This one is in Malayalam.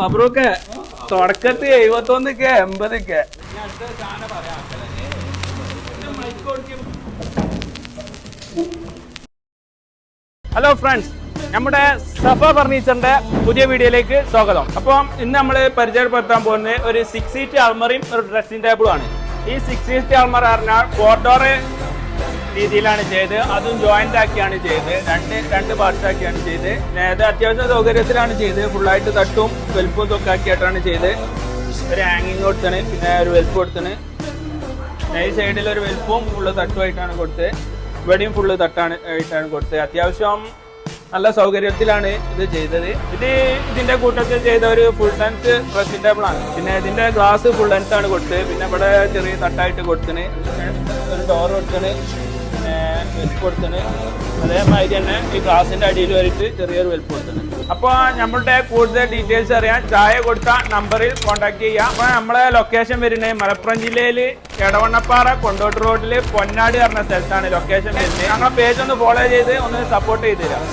മബ്രൂക്ക് തുടക്കത്തിൽ എഴുപത്തൊന്നൊക്കെ എൺപതൊക്കെ. ഹലോ ഫ്രണ്ട്സ് നമ്മുടെ സഫ ഫർണിച്ചറിന്റെ പുതിയ വീഡിയോയിലേക്ക് സ്വാഗതം. അപ്പം ഇന്ന് നമ്മൾ പരിചയപ്പെടുത്താൻ പോകുന്നത് ഒരു സിക്സ് സീറ്റ് അൾമറിയും ഒരു ഡ്രസ്സിംഗ് ടേബിളും ആണ്. ഈ സിക്സ് സീറ്റ് അൾമർ പറഞ്ഞാൽ ഫോർഡോറ് രീതിയിലാണ് ചെയ്ത്. അതും ജോയിന്റ് ആക്കിയാണ് ചെയ്ത്. രണ്ട് രണ്ട് പാർട്സ് ആക്കിയാണ് ചെയ്ത്. അത് അത്യാവശ്യ സൗകര്യത്തിലാണ് ചെയ്ത്. ഫുള്ളായിട്ട് തട്ടും വെൽപ്പും ഇതൊക്കെ ആക്കിയിട്ടാണ് ചെയ്ത്. ഒരു ഹാങ്ങിങ് കൊടുത്തണ് പിന്നെ ഒരു വെൽപ്പ് കൊടുത്തണ്. ഈ സൈഡിൽ ഒരു വെൽപ്പും ഫുള്ള് തട്ടുമായിട്ടാണ് കൊടുത്തത്. ഇവിടെയും ഫുള്ള് തട്ടാണ് ആയിട്ടാണ് കൊടുത്തത്. അത്യാവശ്യം നല്ല സൗകര്യത്തിലാണ് ഇത് ചെയ്തത്. ഇത് ഇതിന്റെ കൂട്ടത്തിൽ ചെയ്ത ഒരു ഫുൾ ലെങ്ത് ഡ്രസ്സിംഗ് ടേബിൾ ആണ്. പിന്നെ ഇതിന്റെ ഗ്ലാസ് ഫുൾ ലെങ്ത് ആണ് കൊടുത്തത്. പിന്നെ ഇവിടെ ചെറിയ തട്ടായിട്ട് കൊടുത്തിന് ഒരു ഡോർ കൊടുത്തിന് പിന്നെ വെൽപ്പ് കൊടുത്തിന് അതേമാതിരി തന്നെ ഈ ഗ്ലാസിന്റെ അടിയിൽ വരിട്ട് ചെറിയൊരു വെൽപ്പ് കൊടുത്തിന് അപ്പോൾ നമ്മളുടെ കൂടുതൽ ഡീറ്റെയിൽസ് അറിയാൻ ചായ കൊടുത്ത നമ്പറിൽ കോൺടാക്ട് ചെയ്യാം. അപ്പോൾ നമ്മളെ ലൊക്കേഷൻ വരുന്നത് മലപ്പുറം ജില്ലയിൽ എടവണ്ണപ്പാറ കൊണ്ടോട്ട് റോഡിൽ പൊന്നാട് പറഞ്ഞ സ്ഥലത്താണ് ലൊക്കേഷൻ വരുന്നത്. ഞങ്ങളെ പേജ് ഒന്ന് ഫോളോ ചെയ്ത് ഒന്ന് സപ്പോർട്ട് ചെയ്ത് തരാം.